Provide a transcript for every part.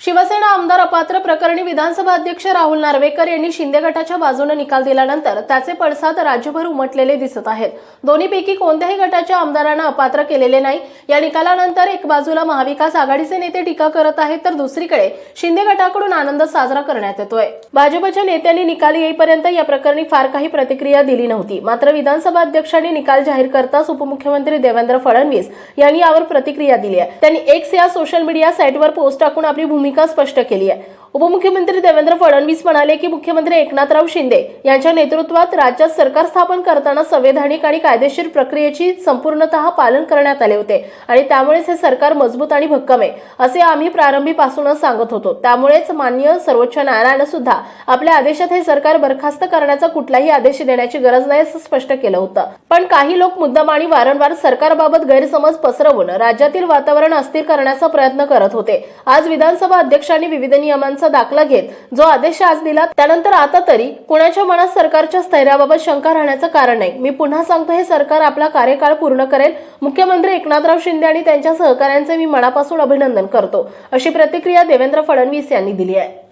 शिवसेना आमदार अपात्र प्रकरणी विधानसभा अध्यक्ष राहुल नार्वेकर यांनी शिंदे गटाच्या बाजूने निकाल दिल्यानंतर त्याचे पडसाद राज्यभर उमटलेले दिसत आहेत. दोन्हीपैकी कोणत्याही गटाच्या आमदारांना अपात्र केलेले नाही. या निकालानंतर एक बाजूला महाविकास आघाडीचे नेते टीका करत आहेत तर दुसरीकडे शिंदे गटाकडून आनंद साजरा करण्यात येतोय. भाजपच्या नेत्यांनी निकाल येईपर्यंत या प्रकरणी फार काही प्रतिक्रिया दिली नव्हती. मात्र विधानसभा अध्यक्षांनी निकाल जाहीर करताच उपमुख्यमंत्री देवेंद्र फडणवीस यांनी यावर प्रतिक्रिया दिली आहे. त्यांनी एक्स या सोशल मीडिया साईटवर पोस्ट टाकून आपली भूमिका भूमिका स्पष्ट केली आहे. उपमुख्यमंत्री देवेंद्र फडणवीस म्हणाले की मुख्यमंत्री एकनाथराव शिंदे यांच्या नेतृत्वात राज्यात सरकार स्थापन करताना संवैधानिक आणि कायदेशीर प्रक्रियेची संपूर्णत पालन करण्यात आले होते आणि त्यामुळेच हे सरकार मजबूत आणि भक्कम आहे असे आम्ही प्रारंभीपासूनच सांगत होतो. त्यामुळेच मान्य सर्वोच्च न्यायालयानं सुद्धा आपल्या आदेशात हे सरकार बरखास्त करण्याचा कुठलाही आदेश देण्याची गरज नाही असं स्पष्ट केलं होतं. पण काही लोक मुद्दाम आणि वारंवार सरकारबाबत गैरसमज पसरवून राज्यातील वातावरण अस्थिर करण्याचा प्रयत्न करत होते. आज विधानसभा अध्यक्षांनी विविध नियमांचा दाखला घेत जो आदेश आज दिला त्यानंतर आता तरी कुणाच्या मनात सरकारच्या स्थैर्याबाबत शंका राहण्याचं कारण नाही. मी पुन्हा सांगतो हे सरकार आपला कार्यकाळ पूर्ण करेल. मुख्यमंत्री एकनाथराव शिंदे आणि त्यांच्या सहकाऱ्यांचे मी मनापासून अभिनंदन करतो. अशी प्रतिक्रिया देवेंद्र फडणवीस यांनी दिली आहे.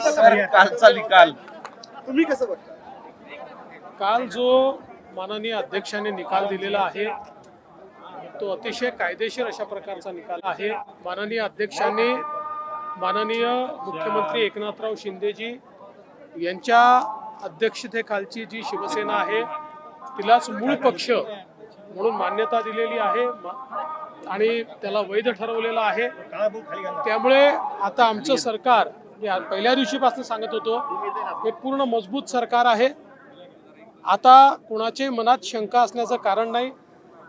सर कालचा निकाल तुम्ही कसं बघता? काल जो माननीय अध्यक्षांनी निकाल दिलेला आहे तो अतिशय कायदेशीर अशा प्रकारचा निकाल आहे. माननीय अध्यक्षांनी माननीय मुख्यमंत्री एकनाथराव शिंदेजी यांच्या अध्यक्षतेखालची जी शिवसेना आहे तिलाच मूळ पक्ष म्हणून मान्यता दिलेली आहे आणि त्याला वैध ठरवलेलं आहे. त्यामुळे आता आमचं सरकार मी पहिल्या दिवशीपासून सांगत होतो हे पूर्ण मजबूत सरकार आहे. आता कुणाच्याही मनात शंका असण्याचं कारण नाही.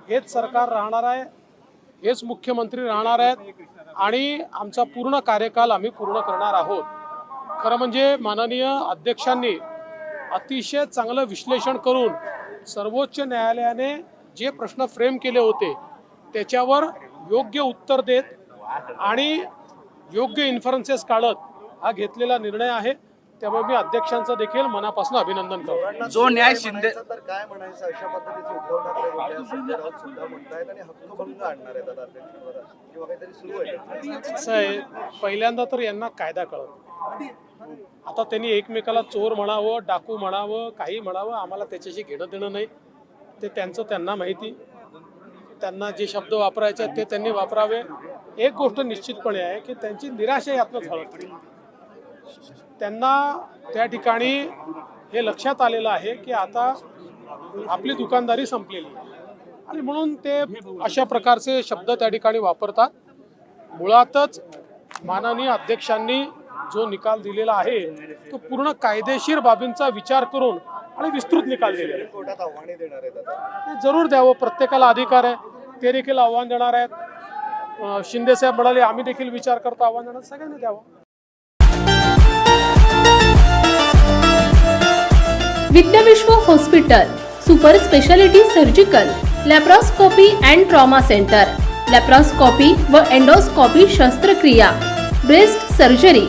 हेच सरकार राहणार आहे हेच मुख्यमंत्री राहणार आहेत आणि आमचा पूर्ण कार्यकाल आम्ही पूर्ण करणार आहोत. खरं म्हणजे माननीय अध्यक्षांनी अतिशय चांगलं विश्लेषण करून सर्वोच्च न्यायालयाने जे प्रश्न फ्रेम केले होते त्याच्यावर योग्य उत्तर देत आणि योग्य इन्फरन्सेस काढत हा घेतलेला निर्णय आहे. त्यामुळे मी अध्यक्षांचं देखील मनापासून अभिनंदन करतो. जो न्याय शिंदे तर काय म्हणायचं? अशा पद्धतीचे उद्धव ठाकरे बोलले संजय राऊत सुद्धा म्हणतायत आणि हक्कभंग आणणार आहेत आता अध्यक्षपदात किंवा काहीतरी सुरू आहे. पहिल्यांदा तर यांना कायदा कळत आता त्यांनी एकमेकाला चोर म्हणावं डाकू म्हणावं काही म्हणावं आम्हाला त्याच्याशी घेणं देणं नाही. ते त्यांचं त्यांना माहिती. त्यांना जे शब्द वापरायचे आहेत ते त्यांनी वापरावे. एक गोष्ट निश्चितपणे आहे की त्यांची निराशा यातनं झळकते. त्यांना त्या ठिकाणी हे लक्षात आलेलं आहे की आता आपली दुकानदारी संपलेली आणि म्हणून ते अशा प्रकारचे शब्द त्या ठिकाणी वापरतात. मुळातच माननीय अध्यक्षांनी जो निकाल दिलेला आहे तो पूर्ण कायदेशीर बाबींचा विचार करून आणि विस्तृत निकाल दिलेला आहे. जरूर द्यावं. प्रत्येकाला अधिकार आहे. ते देखील आव्हान देणार आहेत. अं, शिंदे साहेब म्हणाले आम्ही देखील विचार करतो आव्हान देणार सगळ्यांनी द्यावं. Vidyavishwa hospital super speciality surgical laparoscopy and trauma centre laparoscopy व एंडोस्कोपी शस्त्रक्रिया ब्रेस्ट सर्जरी